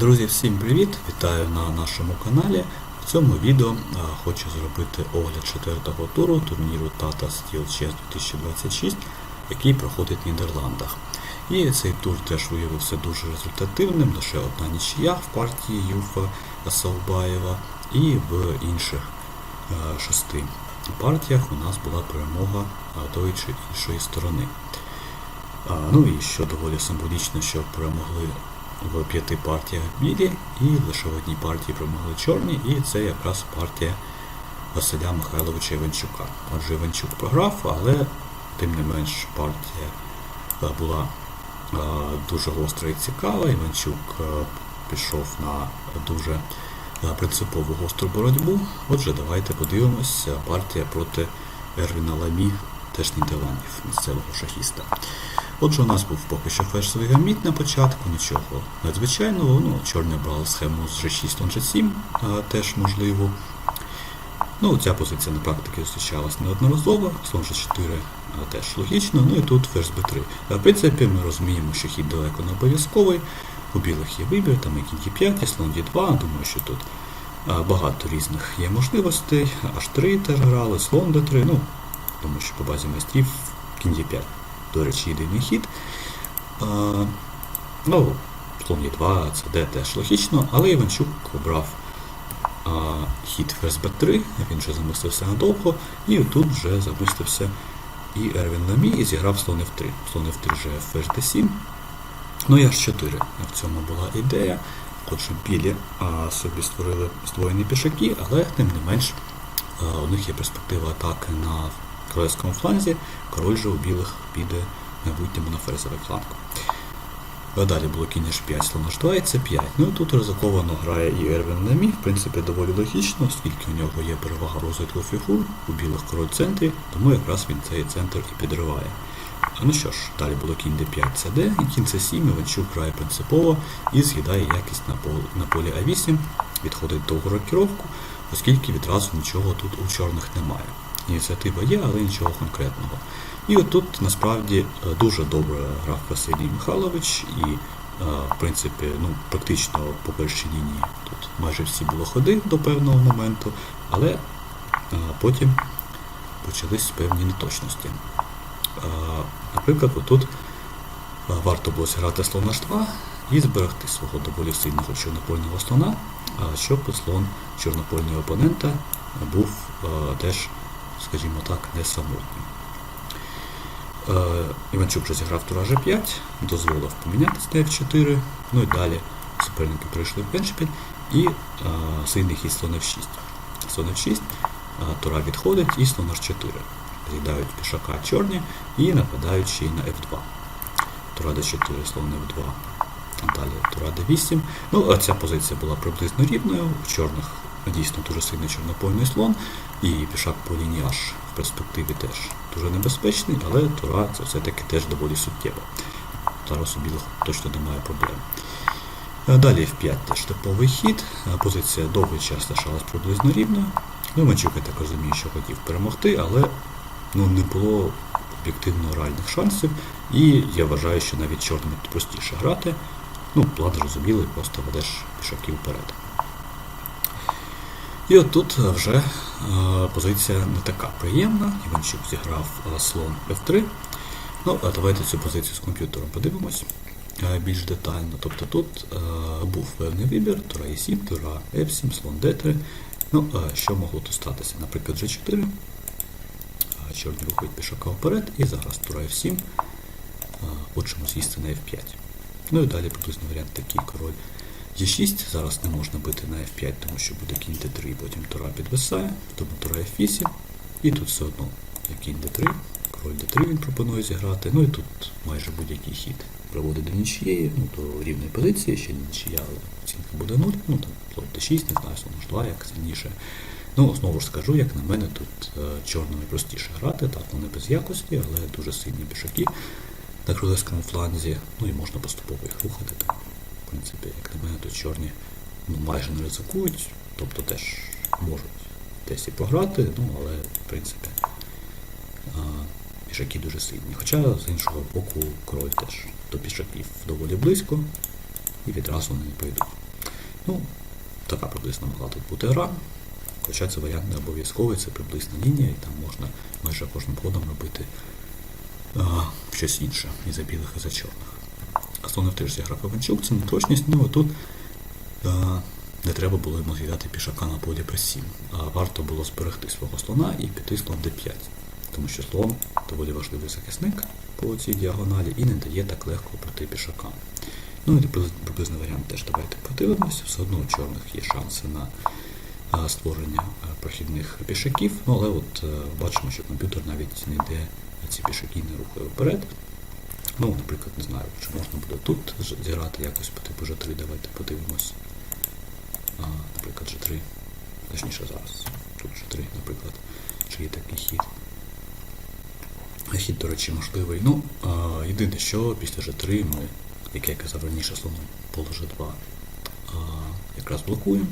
Друзі, всім привіт! Вітаю на нашому каналі. В цьому відео хочу зробити огляд четвертого туру турніру Tata Steel Chess 2026, який проходить в Нідерландах. І цей тур теж виявився дуже результативним, лише одна нічия в партії Юфа Саубаєва і в інших шести партіях у нас була перемога тої чи іншої сторони. Ну і що доволі символічно, що перемогли в п'яти партіях білі, і лише в одній партії перемогли чорні, і це якраз партія Василя Михайловича Іванчука. Отже, Іванчук програв, але тим не менш партія е, була е, дуже гостра і цікава. Іванчук е, пішов на дуже принципову гостру боротьбу. Отже, давайте подивимось. Партія проти Ервіна Ламі, теж Нідерландів, місцевого шахіста. Отже, у нас був поки що ферзовий гаміт на початку, нічого надзвичайного. Ну, чорні брали схему з G6 на G7, а, теж можливо. Ну, ця позиція на практиці зустрічалась неодноразово, слон G4 а, теж логічно, ну і тут ферзь B3. А, В принципі, ми розуміємо, що хід далеко не обов'язковий. У білих є вибір, там і кінь D5, і слон D2. Думаю, що тут а, багато різних є можливостей. H3 теж грали, слон D3. Ну, думаю, що по базі майстрів кінь D5 до речі, єдиний хід. А, ну, слон є 2, це Д теж логічно, але Іванчук обрав а, хід ферзь Б3, він вже замислився надовго, і тут вже замислився і Ервін Ламі, і зіграв слон F3. Слон F3 вже ферзь D7. Ну і H4. В цьому була ідея. Отже, білі а, собі створили здвоєні пішаки, але тим не менш а, у них є перспектива атаки на королевському фланзі, король же у білих піде майбутньому на ферзовий фланг. А Далі було кінь H5, слон H2 і C5. Ну і тут ризиковано грає і Ервін Ламі, в принципі, доволі логічно, оскільки у нього є перевага розвитку фігур, у білих король центрі, тому якраз він цей центр і підриває. Ну що ж, далі було кінь D5, CD, і кінь C7, Іванчук грає принципово і з'їдає якість на полі, на полі А8, відходить довгу рокіровку, оскільки відразу нічого тут у чорних немає. Ініціатива є, але нічого конкретного. І отут насправді е, дуже добре грав Василій Михайлович, і е, в принципі, ну, практично по першій лінії тут майже всі було ходи до певного моменту, але е, потім почались певні неточності. Наприклад, отут варто було зіграти слон H2 і зберегти свого доволі сильного чорнопольного слона, щоб слон чорнопольного опонента був теж, скажімо так, не самотнім. Е, Іванчук вже зіграв тура G5, дозволив помінятися на F4, ну і далі суперники перейшли в Беншпіль і е, сильний хід слон F6. Слон F6, е, тура відходить і слон H4. З'їдають пішака чорні і нападають ще й на F2. Тура D4, слон F2. Далі тура D8. Ну, ця позиція була приблизно рівною. У чорних дійсно дуже сильний чорнопольний слон, і пішак по лінії H в перспективі теж дуже небезпечний, але тура це все-таки теж доволі суттєво. Зараз у білих точно немає проблем. Е, Далі F5 теж типовий хід. Е, Позиція довгий час лишалась приблизно рівною. Ну, Іванчук, я так розумію, що хотів перемогти, але ну, не було об'єктивно реальних шансів. І я вважаю, що навіть чорним простіше грати. Ну, план зрозумілий, просто ведеш пішаків вперед. І от тут е, вже е, позиція не така приємна. Іванчук зіграв е, слон F3. Ну, давайте цю позицію з комп'ютером подивимось е, більш детально. Тобто тут був певний вибір, тура E7, тура F7, слон D3. Ну, що могло тут статися? Наприклад, G4. Е, Чорні рухають пішака вперед, і зараз тура F7. Е, Хочемо з'їсти на F5. Ну і далі приблизно варіант такий король Е6. Зараз не можна бити на F5, тому що буде кінь D3, потім тура підвисає, тому тура F8. І тут все одно кінь D3, король D3 він пропонує зіграти. Ну і тут майже будь-який хід приводить до нічієї, ну до рівної позиції, ще нічия, але оцінка буде 0. Ну там слон D6, не знаю, слон H2, як сильніше. Ну, знову ж скажу, як на мене, тут е, чорними простіше грати, так, вони без якості, але дуже сильні пішаки на кролевському фланзі, ну і можна поступово їх рухати. В принципі, як на мене, тут чорні ну, майже не ризикують, тобто теж можуть десь і програти, ну, але в принципі пішаки дуже сильні. Хоча з іншого боку король теж до пішаків доволі близько і відразу вони не прийдуть. Ну, така приблизно могла тут бути гра. Хоча це варіант не обов'язковий, це приблизна лінія, і там можна майже кожним ходом робити а, щось інше і за білих, і за чорних. Слонов теж зіграв Іванчук, це неточність, ну а тут а, не треба було йому з'їдати пішака на полі при 7, а варто було зберегти свого слона і піти слон d5. Тому що слон доволі важливий захисник по цій діагоналі і не дає так легко пройти пішакам. Ну і приблизний варіант теж давайте подивимося. Все одно у чорних є шанси на а, створення а, прохідних пішаків. Ну але от е, бачимо, що комп'ютер навіть не йде ці пішаки не рухає вперед. Ну, наприклад, не знаю, чи можна буде тут зіграти якось по типу G3, давайте подивимось. А, наприклад, G3. Точніше зараз. Тут G3, наприклад. Чи є такий хід. Хід, до речі, можливий. Ну, а, єдине, що після G3 ми, як я казав раніше, слоном поле G2 а, якраз блокуємо.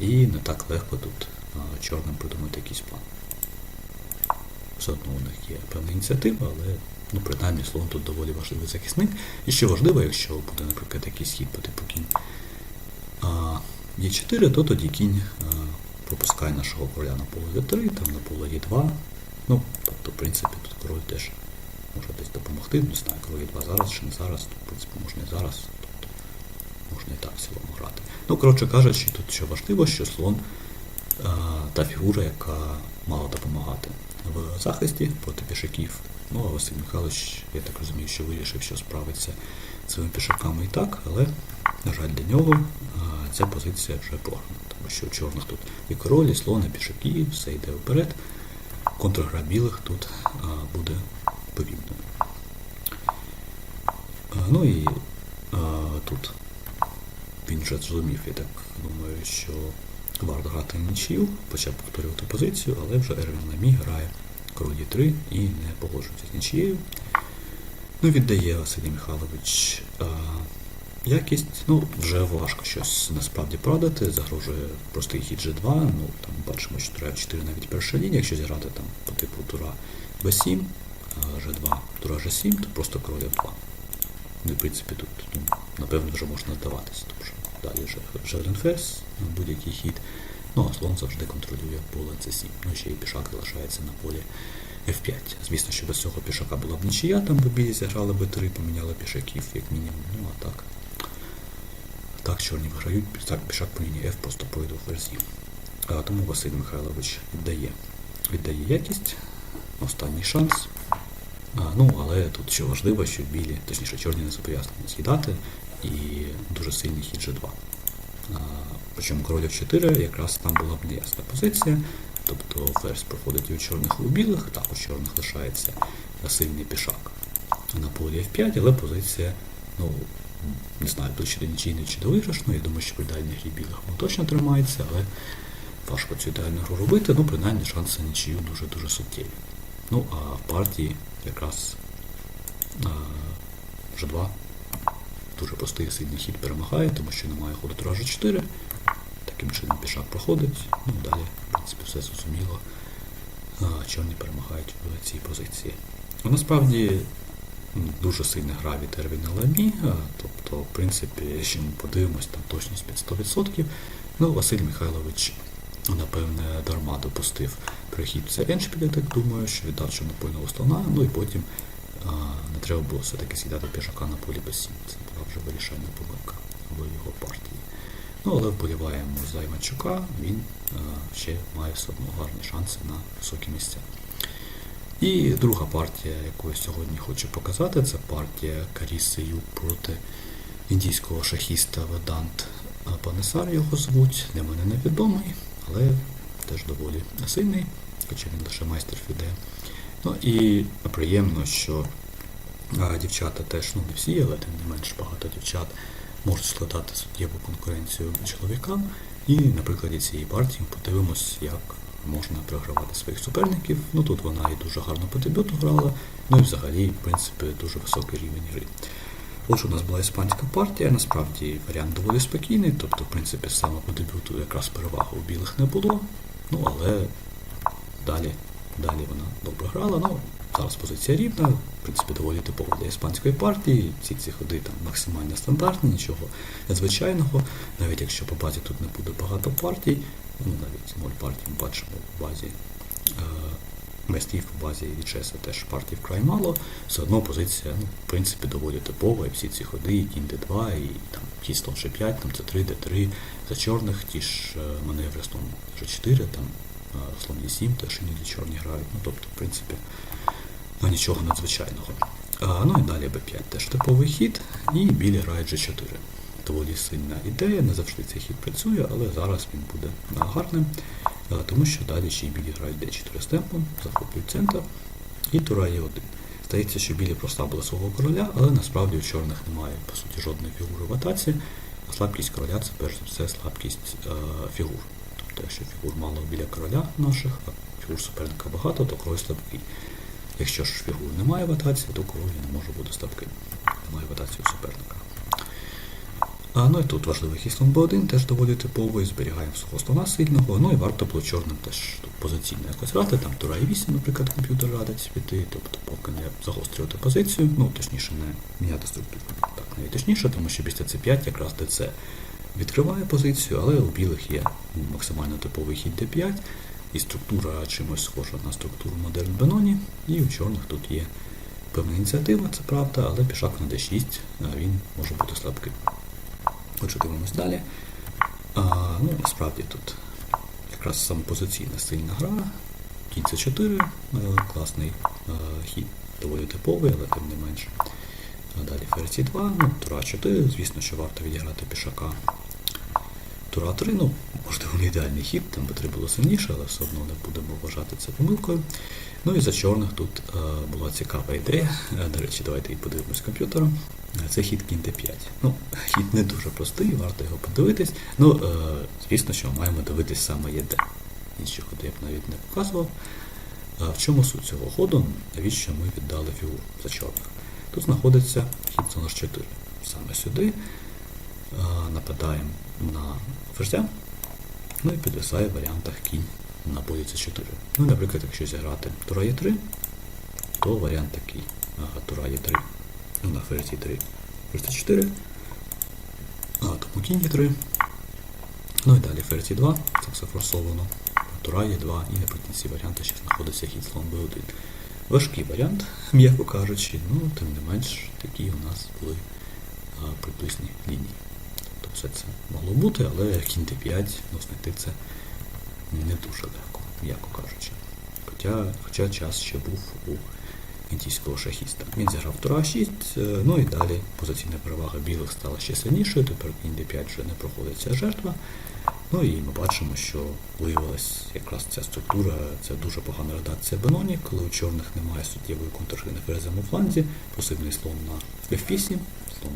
І не так легко тут а, чорним придумати якийсь план. Все одно у них є певна ініціатива, але ну, принаймні слон тут доволі важливий захисник. І ще важливо, якщо буде, наприклад, якийсь хід по типу кінь а, Е4, то тоді кінь пропускає нашого короля на поле Д3, там на поле Е2. Ну, тобто, в принципі, тут король теж може десь допомогти. Не знаю, король Е2 зараз чи не зараз, то, в принципі, можна і зараз. Тобто можна і так в цілому грати. Ну, коротше кажучи, тут що важливо, що слон та фігура, яка мала допомагати в захисті проти пішаків. Ну, а Василь Михайлович, я так розумію, що вирішив, що справиться з цими пішаками і так, але, на жаль, для нього ця позиція вже програна, тому що у чорних тут і король, і слон, і пішаки, все йде вперед. Контргра білих тут буде повільною. Ну і тут він вже зрозумів, я так думаю, що варто грати в почав повторювати позицію, але вже Ервін Ламі грає король Е3 і не погоджується з нічією. Ну, віддає Василій Михайлович а, якість. Ну, вже важко щось насправді продати, загрожує простий хід G2, ну там бачимо, що тура 4 навіть перша лінія, якщо зіграти там по типу тура B7, G2, тура G7, то просто король F2. Ну, в принципі, тут ну, напевно вже можна здаватися, тому що далі ферзь, ну, будь-який хід. Ну, а слон завжди контролює поле C7. Ну, ще й пішак залишається на полі F5. Звісно, що без цього пішака була б нічия, там би білі зіграли B3, поміняли пішаків, як мінімум. Ну, а так. Так, чорні виграють, так, пішак по лінії F просто пройде в ферзі. А, тому Василь Михайлович віддає, віддає якість, останній шанс. А, ну, але тут що важливо, що білі, точніше, чорні не зобов'язані з'їдати і дуже сильний хід G2. Причому король F4 якраз там була б неясна позиція. Тобто ферзь проходить і у чорних, і у білих, так у чорних лишається сильний пішак на полі F5, але позиція, ну, не знаю, ближче до нічийної чи до виграшної. Я думаю, що при ідеальній грі білих воно точно тримається, але важко цю ідеальну гру робити, ну, принаймні шанси нічию дуже-дуже суттєві. Ну, а в партії якраз а, G2 дуже простий сильний хід перемагає, тому що немає ходу тура G4. Таким чином пішак проходить. Ну, далі, в принципі, все зрозуміло. А, чорні перемагають в цій позиції. Ну, насправді дуже сильна гра від Ервіна Ламі, тобто, в принципі, якщо ми подивимось, там точність під 100%. Ну, Василь Михайлович, напевне, дарма допустив прихід в цей еншпіль, так думаю, що віддав чорнопольного слона, ну і потім а, не треба було все-таки сідати пішака на полі без 7. Це була вже вирішальна помилка в його партії. Ну, але вболіваємо за Іванчука, він а, ще має все одно гарні шанси на високі місця. І друга партія, яку я сьогодні хочу показати, це партія Каріси Ю проти індійського шахіста Ведант Панесар його звуть. Для мене невідомий, але теж доволі сильний, хоча він лише майстер фіде. Ну і приємно, що а, дівчата теж, ну не всі, але тим не менш багато дівчат можуть складати суттєву конкуренцію чоловікам. І на прикладі цієї партії подивимось, як можна програвати своїх суперників. Ну тут вона і дуже гарно по дебюту грала, ну і взагалі, в принципі, дуже високий рівень гри. Отже, у нас була іспанська партія, насправді варіант доволі спокійний, тобто, в принципі, саме по дебюту якраз переваги у білих не було. Ну, але далі, далі вона добре грала. Ну, зараз позиція рівна, в принципі, доволі типово для іспанської партії. Всі ці ходи там максимально стандартні, нічого надзвичайного. Навіть якщо по базі тут не буде багато партій, ну навіть ноль партій ми бачимо в базі. Е, Местів по базі і чеса теж партій вкрай мало, все одно позиція, ну, в принципі, доволі типова, і всі ці ходи, і кінь d2, і там кінь слон g5, там c3, d3, за чорних ті ж е, маневри слон g4, там слон e7, теж іноді чорні грають. Ну, тобто, в принципі, ну, нічого надзвичайного. А, ну і далі b5 теж типовий хід, і білі грають g4. Доволі сильна ідея, не завжди цей хід працює, але зараз він буде гарним, тому що далі ще й білі грають d4 з темпом, захоплюють центр, і тура є 1 Здається, що білі прослабили свого короля, але насправді у чорних немає, по суті, жодної фігури в атаці, слабкість короля це перш за все слабкість е, фігур. Тобто, якщо фігур мало біля короля наших, а фігур суперника багато, то король слабкий. Якщо ж фігур немає в атаці, то король не може бути слабким. Немає в суперника. А, ну і тут важливий хід слон b1, теж доволі типовий, зберігаємо свого слона сильного, ну і варто було чорним теж тут позиційно якось грати, там тура і 8, наприклад, комп'ютер радить піти, тобто поки не загострювати позицію, ну точніше не міняти структуру. Так, навіть тому що після c5 якраз ДЦ відкриває позицію, але у білих є максимально типовий хід d5, і структура чимось схожа на структуру модерн Беноні, і у чорних тут є певна ініціатива, це правда, але пішак на d6 а він може бути слабким. Отже, дивимось далі. А, ну, насправді тут якраз самопозиційна сильна гра. Кінь c 4 класний е, хід, доволі типовий, але тим не менш. А далі ферзь 2, ну, тура 4, звісно, що варто відіграти пішака. Тура 3, ну, можливо, не ідеальний хід, там би 3 було сильніше, але все одно не будемо вважати це помилкою. Ну і за чорних тут е, була цікава ідея. Е, До речі, давайте і подивимось комп'ютером. Е, Це хід кінь d5. Ну, хід не дуже простий, варто його подивитись. Ну, е, звісно, що ми маємо дивитись саме ЄД. Інші ходи я б навіть не показував. А в чому суть цього ходу? Навіщо ми віддали фігуру за чорних? Тут знаходиться хід за наш 4. Саме сюди. Е, Нападаємо на ферзя. Ну і підвисає в варіантах кінь на полі c4. Ну, наприклад, якщо зіграти тура є 3 то варіант такий. Ага, тура є 3 Ну, на ферзі 3 ферзь 4 А, тому кінь є 3 Ну і далі ферзі 2 це все форсовано. Тура є 2 і наприкінці варіанта ще знаходиться хід слон b1. Важкий варіант, м'яко кажучи, ну, тим не менш, такі у нас були а, приблизні лінії. Тобто все це могло бути, але кінь d5, ну, знайти це не дуже легко, м'яко кажучи. Хоча, хоча час ще був у індійського шахіста. Він зіграв тура 6, е, ну і далі позиційна перевага білих стала ще сильнішою, тепер кінь d5 вже не проходить ця жертва. Ну і ми бачимо, що виявилась якраз ця структура, це дуже погана редакція Беноні, коли у чорних немає суттєвої контргри на ферзевому фланзі, посильний слон на F8, слон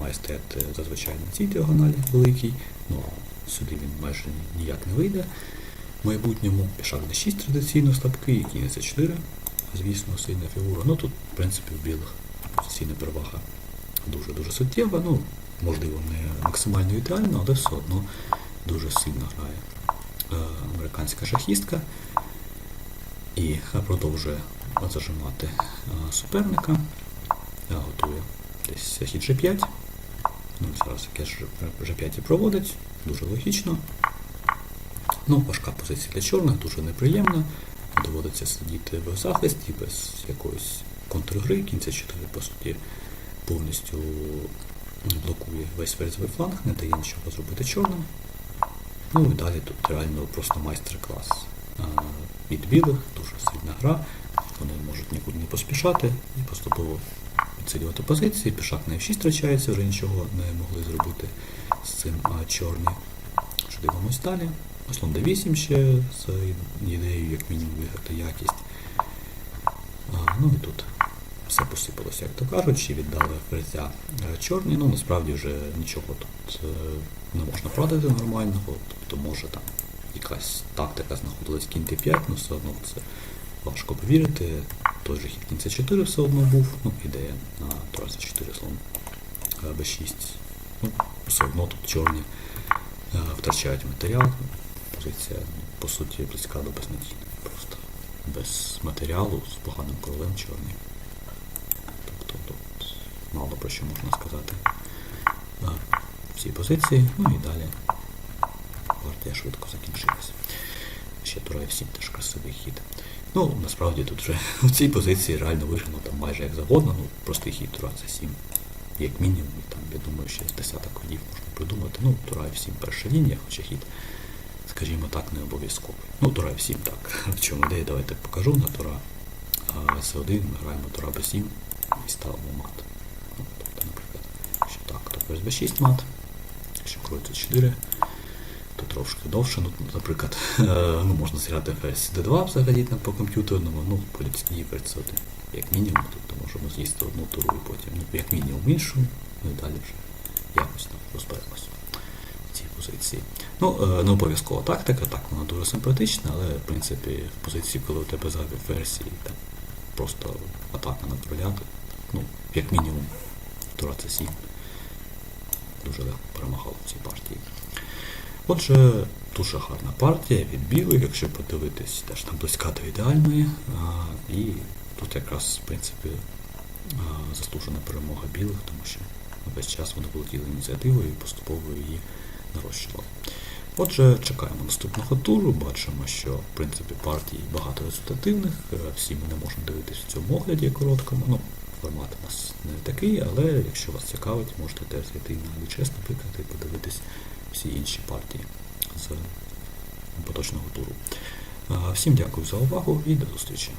має стояти зазвичай на цій діагоналі великий, ну а сюди він майже ніяк не вийде. В майбутньому пішак d6 традиційно слабкий, кінь c4, звісно, сильна фігура. Ну тут, в принципі, у білих позиційна перевага дуже-дуже суттєва. Ну, можливо, не максимально ідеально, але все одно дуже сильно грає е, американська шахістка і продовжує зажимати е, суперника. Е, Готує десь хід G5. Ну, зараз ж G5 і проводить, дуже логічно. Ну, важка позиція для чорних, дуже неприємна. Доводиться сидіти в захисті без якоїсь контргри. Кінця 4, по суті, повністю блокує весь ферзовий фланг, не дає нічого зробити чорним. Ну і далі тут реально просто майстер-клас від білих, дуже сильна гра. Вони можуть нікуди не поспішати і поступово підсилювати позиції. Пішак на F6 втрачається, вже нічого не могли зробити з цим а, чорні. Що дивимось далі. Слон d8 ще з ідеєю, як мінімум, виграти якість. А, ну і тут все посипалося, як то кажуть, чи віддали ферзя е, чорні. Ну насправді вже нічого тут е, не можна продати нормального, тобто може там якась тактика знаходилась кінь d5, ну все одно це важко повірити. Той же хід кінь c4 все одно був, ну ідея на тура c4 слон е, b6. Ну, все одно тут чорні е, втрачають матеріал. Позиція, ну, по суті, близька до безнадійної. Просто без матеріалу з поганим королем чорний. про що можна сказати. А, Всі позиції, ну і далі партія швидко закінчилася. Ще тура F7 теж красивий хід. Ну, насправді тут вже в цій позиції реально виграно там майже як завгодно, ну простий хід тура це 7 як мінімум, там, я думаю, ще з десяток ходів можна придумати. Ну, тура F7 перша лінія, хоча хід, скажімо так, не обов'язковий. Ну, тура F7 так. В чому ідея, давайте покажу. На тура С1 ми граємо тура Б7 і ставимо мат. Ну, тобто, наприклад, що так, то ферзь Б6 мат, якщо крутиться 4, то трошки довше. Ну, наприклад, ну, можна зіграти ферзь D2 взагалі там по комп'ютерному, ну, по людській ферзь 1 як мінімум, тобто можемо з'їсти одну туру і потім, ну, як мінімум іншу, ну і далі вже якось там розберемося в цій позиції. Ну, е, не обов'язкова тактика, так вона дуже симпатична, але в принципі в позиції, коли у тебе зайві версії, там просто атака на короля, ну, як мінімум, тура це 7 дуже легко перемагала в цій партії. Отже, дуже гарна партія від білих, якщо подивитись, теж там близька до ідеальної. А, і тут якраз, в принципі, а, заслужена перемога білих, тому що весь час вони володіли ініціативою і поступово її нарощували. Отже, чекаємо наступного туру, бачимо, що в принципі партій багато результативних, е, всі ми не можемо дивитися в цьому огляді короткому. Ну, формат у нас не такий, але якщо вас цікавить, можете теж зайти на лічес, наприклад, і подивитись всі інші партії з поточного туру. Всім дякую за увагу і до зустрічі.